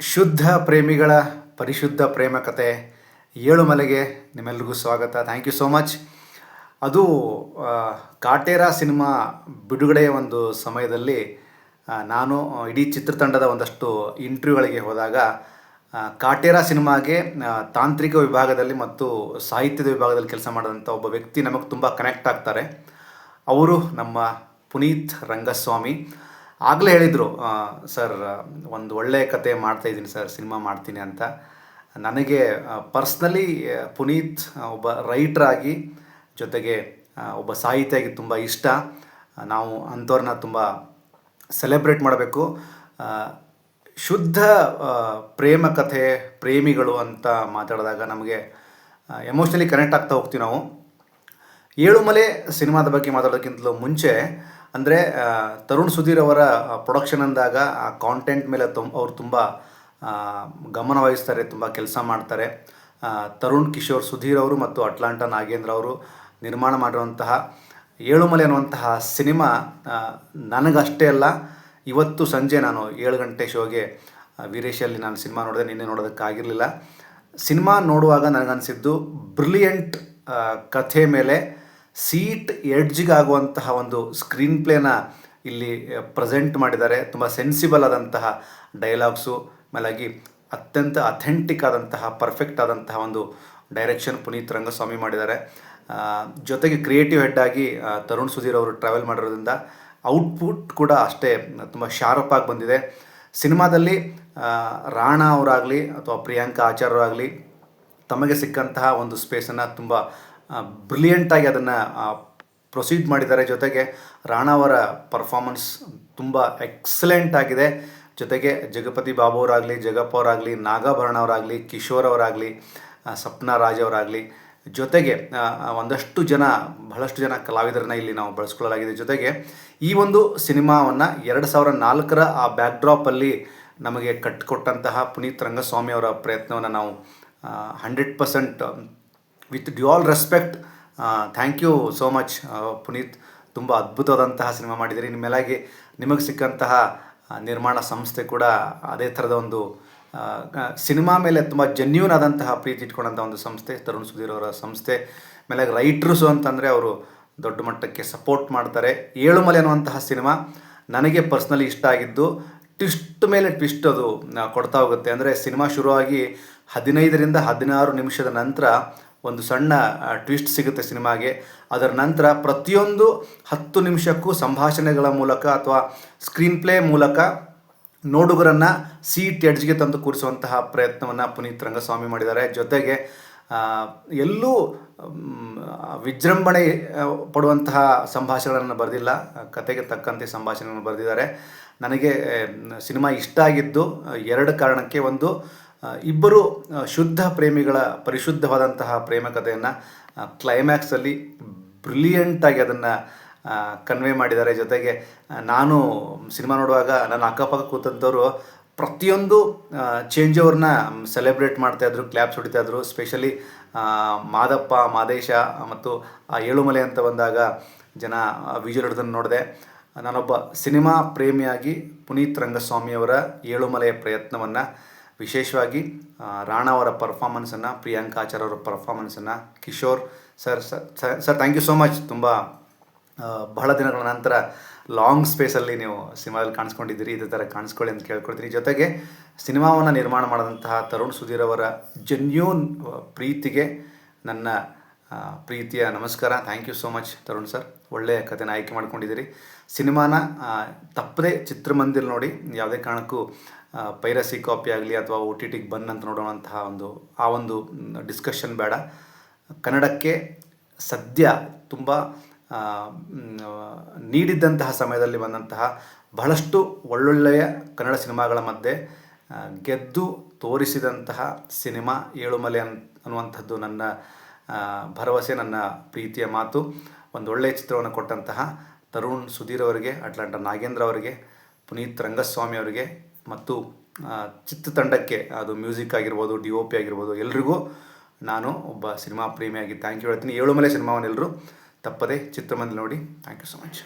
ಶುದ್ಧ ಪ್ರೇಮಿಗಳ ಪರಿಶುದ್ಧ ಪ್ರೇಮ ಕತೆ ಏಳು ಮಲೆಗೆ ನಿಮ್ಮೆಲ್ರಿಗೂ ಸ್ವಾಗತ. ಥ್ಯಾಂಕ್ ಯು ಸೋ ಮಚ್ ಅದು ಕಾಟೇರ ಸಿನಿಮಾ ಬಿಡುಗಡೆಯ ಒಂದು ಸಮಯದಲ್ಲಿ ನಾನು ಇಡೀ ಚಿತ್ರತಂಡದ ಒಂದಷ್ಟು ಇಂಟರ್ವ್ಯೂಗಳಿಗೆ ಹೋದಾಗ ಕಾಟೇರ ಸಿನಿಮಾಗೆ ತಾಂತ್ರಿಕ ವಿಭಾಗದಲ್ಲಿ ಮತ್ತು ಸಾಹಿತ್ಯದ ವಿಭಾಗದಲ್ಲಿ ಕೆಲಸ ಮಾಡಿದಂಥ ಒಬ್ಬ ವ್ಯಕ್ತಿ ನಮಗೆ ತುಂಬ ಕನೆಕ್ಟ್ ಆಗ್ತಾರೆ. ಅವರು ನಮ್ಮ ಪುನೀತ್ ರಂಗಸ್ವಾಮಿ. ಆಗಲೇ ಹೇಳಿದರು ಸರ್, ಒಂದು ಒಳ್ಳೆಯ ಕತೆ ಮಾಡ್ತಾಯಿದ್ದೀನಿ ಸರ್, ಸಿನಿಮಾ ಮಾಡ್ತೀನಿ ಅಂತ. ನನಗೆ ಪರ್ಸ್ನಲಿ ಪುನೀತ್ ಒಬ್ಬ ರೈಟ್ರಾಗಿ ಜೊತೆಗೆ ಒಬ್ಬ ಸಾಹಿತಿಯಾಗಿ ತುಂಬ ಇಷ್ಟ. ನಾವು ಅಂಥವ್ರನ್ನ ತುಂಬ ಸೆಲೆಬ್ರೇಟ್ ಮಾಡಬೇಕು. ಶುದ್ಧ ಪ್ರೇಮ ಕಥೆ, ಪ್ರೇಮಿಗಳು ಅಂತ ಮಾತಾಡಿದಾಗ ನಮಗೆ ಎಮೋಷ್ನಲಿ ಕನೆಕ್ಟ್ ಆಗ್ತಾ ಹೋಗ್ತೀವಿ ನಾವು. ಏಳುಮಲೆ ಸಿನಿಮಾದ ಬಗ್ಗೆ ಮಾತಾಡೋದಕ್ಕಿಂತಲೂ ಮುಂಚೆ ಅಂದರೆ ತರುಣ್ ಸುಧೀರ್ ಅವರ ಪ್ರೊಡಕ್ಷನ್ ಅಂದಾಗ ಆ ಕಾಂಟೆಂಟ್ ಮೇಲೆ ತುಂಬ ಅವ್ರು ತುಂಬ ಗಮನವಹಿಸ್ತಾರೆ ಗಮನ ವಹಿಸ್ತಾರೆ, ತುಂಬ ಕೆಲಸ ಮಾಡ್ತಾರೆ. ತರುಣ್ ಕಿಶೋರ್ ಸುಧೀರ್ ಅವರು ಮತ್ತು ಅಟ್ಲಾಂಟ ನಾಗೇಂದ್ರ ಅವರು ನಿರ್ಮಾಣ ಮಾಡಿರುವಂತಹ ಏಳುಮಲೆ ಅನ್ನುವಂತಹ ಸಿನಿಮಾ ನನಗಷ್ಟೇ ಅಲ್ಲ, ಇವತ್ತು ಸಂಜೆ ನಾನು ಏಳು ಗಂಟೆ ಶೋಗೆ ವೀರೇಶಲ್ಲಿ ನಾನು ಸಿನಿಮಾ ನೋಡಿದೆ, ನಿನ್ನೆ ನೋಡೋದಕ್ಕಾಗಿರಲಿಲ್ಲ ಸಿನಿಮಾ ನೋಡುವಾಗ ನನಗನ್ಸಿದ್ದು ಬ್ರಿಲಿಯಂಟ್ ಕಥೆ ಮೇಲೆ ಸೀಟ್ ಎಡ್ಜಿಗಾಗುವಂತಹ ಒಂದು ಸ್ಕ್ರೀನ್ ಪ್ಲೇನ ಇಲ್ಲಿ ಪ್ರೆಸೆಂಟ್ ಮಾಡಿದ್ದಾರೆ. ತುಂಬ ಸೆನ್ಸಿಬಲ್ ಆದಂತಹ ಡೈಲಾಗ್ಸು ಮೇಲಾಗಿ ಅತ್ಯಂತ ಅಥೆಂಟಿಕ್ ಆದಂತಹ ಪರ್ಫೆಕ್ಟ್ ಆದಂತಹ ಒಂದು ಡೈರೆಕ್ಷನ್ ಪುನೀತ್ ರಂಗಸ್ವಾಮಿ ಮಾಡಿದ್ದಾರೆ. ಜೊತೆಗೆ ಕ್ರಿಯೇಟಿವ್ ಹೆಡ್ ಆಗಿ ತರುಣ್ ಸುಧೀರ್ ಅವರು ಟ್ರಾವೆಲ್ ಮಾಡಿರೋದ್ರಿಂದ ಔಟ್ಪುಟ್ ಕೂಡ ಅಷ್ಟೇ, ತುಂಬ ಶಾರ್ಪ್ ಆಗಿ ಬಂದಿದೆ. ಸಿನಿಮಾದಲ್ಲಿ ರಾಣಾ ಅವರಾಗಲಿ ಅಥವಾ ಪ್ರಿಯಾಂಕಾ ಆಚಾರ್ಯರಾಗಲಿ ತಮಗೆ ಸಿಕ್ಕಂತಹ ಒಂದು ಸ್ಪೇಸನ್ನು ತುಂಬ ಬ್ರಿಲಿಯಂಟಾಗಿ ಅದನ್ನು ಪ್ರೊಸೀಡ್ ಮಾಡಿದ್ದಾರೆ. ಜೊತೆಗೆ ರಾಣಾವರ ಪರ್ಫಾರ್ಮೆನ್ಸ್ ತುಂಬ ಎಕ್ಸಲೆಂಟ್ ಆಗಿದೆ. ಜೊತೆಗೆ ಜಗಪತಿ ಬಾಬು ಅವರಾಗಲಿ, ಜಗಪ್ಪ ಅವರಾಗಲಿ, ನಾಗಾಭರಣ ಅವರಾಗಲಿ, ಕಿಶೋರ್ ಅವರಾಗಲಿ ಸಪ್ನ ರಾಜ್ ಅವರಾಗಲಿ, ಜೊತೆಗೆ ಒಂದಷ್ಟು ಜನ, ಬಹಳಷ್ಟು ಜನ ಕಲಾವಿದರನ್ನ ಇಲ್ಲಿ ನಾವು ಬಳಸ್ಕೊಳ್ಳಲಾಗಿದೆ. ಜೊತೆಗೆ ಈ ಒಂದು ಸಿನಿಮಾವನ್ನು ಎರಡು ಸಾವಿರ ನಾಲ್ಕರ ಆ ಬ್ಯಾಕ್ಡ್ರಾಪಲ್ಲಿ ನಮಗೆ ಕಟ್ಟಿಕೊಟ್ಟಂತಹ ಪುನೀತ್ ರಂಗಸ್ವಾಮಿ ಅವರ ಪ್ರಯತ್ನವನ್ನು ನಾವು hundred percent with dual respect thank you so much Puneeth. ತುಂಬ ಅದ್ಭುತವಾದಂತಹ ಸಿನಿಮಾ ಮಾಡಿದ್ದೀರಿ. ನಿಮ್ಮೆಲ್ಲಾಗಿ ನಿಮಗೆ ಸಿಕ್ಕಂತಹ ನಿರ್ಮಾಣ ಸಂಸ್ಥೆ ಕೂಡ ಅದೇ ಥರದ ಒಂದು ಸಿನಿಮಾ ಮೇಲೆ ತುಂಬ ಜೆನ್ಯೂನ್ ಆದಂತಹ ಪ್ರೀತಿ ಇಟ್ಕೊಂಡಂಥ ಒಂದು ಸಂಸ್ಥೆ, ತರುಣ್ ಸುಧೀರ್ ಅವರ ಸಂಸ್ಥೆ. ಮೇಲೆ ರೈಟ್ರಸು ಅಂತಂದರೆ ಅವರು ದೊಡ್ಡ ಮಟ್ಟಕ್ಕೆ ಸಪೋರ್ಟ್ ಮಾಡ್ತಾರೆ. ಏಳುಮಲೆ ಅನ್ನುವಂತಹ ಸಿನಿಮಾ ನನಗೆ ಪರ್ಸ್ನಲಿ ಇಷ್ಟ ಆಗಿದ್ದು ಟ್ವಿಸ್ಟ್ ಮೇಲೆ ಟ್ವಿಸ್ಟ್ ಅದು ಕೊಡ್ತಾ ಹೋಗುತ್ತೆ. ಅಂದರೆ ಸಿನಿಮಾ ಶುರುವಾಗಿ ಹದಿನೈದರಿಂದ ಹದಿನಾರು ನಿಮಿಷದ ನಂತರ ಒಂದು ಸಣ್ಣ ಟ್ವಿಸ್ಟ್ ಸಿಗುತ್ತೆ ಸಿನಿಮಾಗೆ. ಅದರ ನಂತರ ಪ್ರತಿಯೊಂದು ಹತ್ತು ನಿಮಿಷಕ್ಕೂ ಸಂಭಾಷಣೆಗಳ ಮೂಲಕ ಅಥವಾ ಸ್ಕ್ರೀನ್ ಪ್ಲೇ ಮೂಲಕ ನೋಡುಗರನ್ನು ಸೀಟ್ ಎಡ್ಜ್ಗೆ ತಂದು ಕೂರಿಸುವಂತಹ ಪ್ರಯತ್ನವನ್ನು ಪುನೀತ್ ರಂಗಸ್ವಾಮಿ ಮಾಡಿದ್ದಾರೆ. ಜೊತೆಗೆ ಎಲ್ಲೂ ವಿಜೃಂಭಣೆ ಪಡುವಂತಹ ಸಂಭಾಷಣೆಗಳನ್ನು ಬರೆದಿಲ್ಲ. ಕತೆಗೆ ತಕ್ಕಂತೆ ಸಂಭಾಷಣೆಗಳನ್ನು ಬರೆದಿದ್ದಾರೆ. ನನಗೆ ಸಿನಿಮಾ ಇಷ್ಟ ಆಗಿದ್ದು ಎರಡು ಕಾರಣಕ್ಕೆ ಒಂದು ಇಬ್ಬರು ಶುದ್ಧ ಪ್ರೇಮಿಗಳ, ಪರಿಶುದ್ಧವಾದಂತಹ ಪ್ರೇಮ ಕಥೆಯನ್ನು ಕ್ಲೈಮ್ಯಾಕ್ಸಲ್ಲಿ ಬ್ರಿಲಿಯಂಟಾಗಿ ಅದನ್ನು ಕನ್ವೆ ಮಾಡಿದ್ದಾರೆ. ಜೊತೆಗೆ ನಾನು ಸಿನಿಮಾ ನೋಡುವಾಗ ನನ್ನ ಅಕ್ಕಪಕ್ಕ ಕೂತಂಥವ್ರು ಪ್ರತಿಯೊಂದು ಚೇಂಜ್ ಓವರ್ನ ಸೆಲೆಬ್ರೇಟ್ ಮಾಡ್ತಾಯಿದ್ರು ಕ್ಲ್ಯಾಪ್ಸ್ ಹೊಡಿತಾಯಿದ್ರು ಸ್ಪೆಷಲಿ ಮಾದಪ್ಪ, ಮಾದೇಶ ಮತ್ತು ಆ ಏಳುಮಲೆ ಅಂತ ಬಂದಾಗ ಜನ ವಿಜುವಲ್ ಹಿಡಿದನ್ನು ನೋಡಿದೆ. ನಾನೊಬ್ಬ ಸಿನಿಮಾ ಪ್ರೇಮಿಯಾಗಿ ಪುನೀತ್ ರಂಗಸ್ವಾಮಿಯವರ ಏಳುಮಲೆಯ ಪ್ರಯತ್ನವನ್ನು ವಿಶೇಷವಾಗಿ ರಾಣ ಅವರ ಪರ್ಫಾರ್ಮೆನ್ಸನ್ನು ಪ್ರಿಯಾಂಕಾ ಆಚಾರ್ ಅವರ ಪರ್ಫಾರ್ಮೆನ್ಸನ್ನು Kishore sir sir sir thank you so much ತುಂಬ ಬಹಳ ದಿನಗಳ ನಂತರ ಲಾಂಗ್ ಸ್ಪೇಸಲ್ಲಿ ನೀವು ಸಿನಿಮಾದಲ್ಲಿ ಕಾಣಿಸ್ಕೊಂಡಿದ್ದೀರಿ, ಇದೇ ಥರ ಕಾಣಿಸ್ಕೊಳ್ಳಿ ಅಂತ ಕೇಳ್ಕೊಳ್ತೀನಿ ಜೊತೆಗೆ, ಸಿನಿಮಾವನ್ನು ನಿರ್ಮಾಣ ಮಾಡಿದಂತಹ ತರುಣ್ ಸುಧೀರ್ ಅವರ ಜೆನ್ಯೂನ್ ಪ್ರೀತಿಗೆ ನನ್ನ ಪ್ರೀತಿಯ ನಮಸ್ಕಾರ. Thank you so much Tarun sir. ಒಳ್ಳೆಯ ಕಥೆನ ಆಯ್ಕೆ ಮಾಡ್ಕೊಂಡಿದ್ದೀರಿ. ಸಿನಿಮಾನ ತಪ್ಪದೇ ಚಿತ್ರಮಂದಿರ ನೋಡಿ, ಯಾವುದೇ ಕಾರಣಕ್ಕೂ ಪೈರಸಿ ಕಾಪಿ ಆಗಲಿ ಅಥವಾ ಒ ಟಿ ಟಿಗೆ ಬಂದ್ ಅಂತ ನೋಡುವಂತಹ ಒಂದು, ಆ ಒಂದು ಡಿಸ್ಕಷನ್ ಬೇಡ. ಕನ್ನಡಕ್ಕೆ ಸದ್ಯ ತುಂಬ ನೀಡಿದ್ದಂತಹ ಸಮಯದಲ್ಲಿ ಬಂದಂತಹ ಬಹಳಷ್ಟು ಒಳ್ಳೊಳ್ಳೆಯ ಕನ್ನಡ ಸಿನಿಮಾಗಳ ಮಧ್ಯೆ ಗೆದ್ದು ತೋರಿಸಿದಂತಹ ಸಿನಿಮಾ ಏಳುಮಲೆ ಅನ್, ಅನ್ನುವಂಥದ್ದು ನನ್ನ ಭರವಸೆ, ನನ್ನ ಪ್ರೀತಿಯ ಮಾತು. ಒಂದು ಒಳ್ಳೆಯ ಚಿತ್ರವನ್ನು ಕೊಟ್ಟಂತಹ ತರುಣ್ ಸುಧೀರ್ ಅವರಿಗೆ, ಅಟ್ಲಾಂಟ ನಾಗೇಂದ್ರ ಅವರಿಗೆ, ಪುನೀತ್ ರಂಗಸ್ವಾಮಿ ಅವರಿಗೆ ಮತ್ತು ಚಿತ್ರತಂಡಕ್ಕೆ ಅದು ಮ್ಯೂಸಿಕ್ ಆಗಿರ್ಬೋದು, ಡಿ ಒ ಪಿ ಆಗಿರ್ಬೋದು, ಎಲ್ರಿಗೂ ನಾನು ಒಬ್ಬ ಸಿನಿಮಾ ಪ್ರೇಮಿಯಾಗಿ ಥ್ಯಾಂಕ್ ಯು ಹೇಳ್ತೀನಿ. ಏಳುಮಲೆ ಸಿನಿಮಾವನ್ನು ಎಲ್ಲರೂ ತಪ್ಪದೇ ಚಿತ್ರಮಂದಿರ ನೋಡಿ. Thank you so much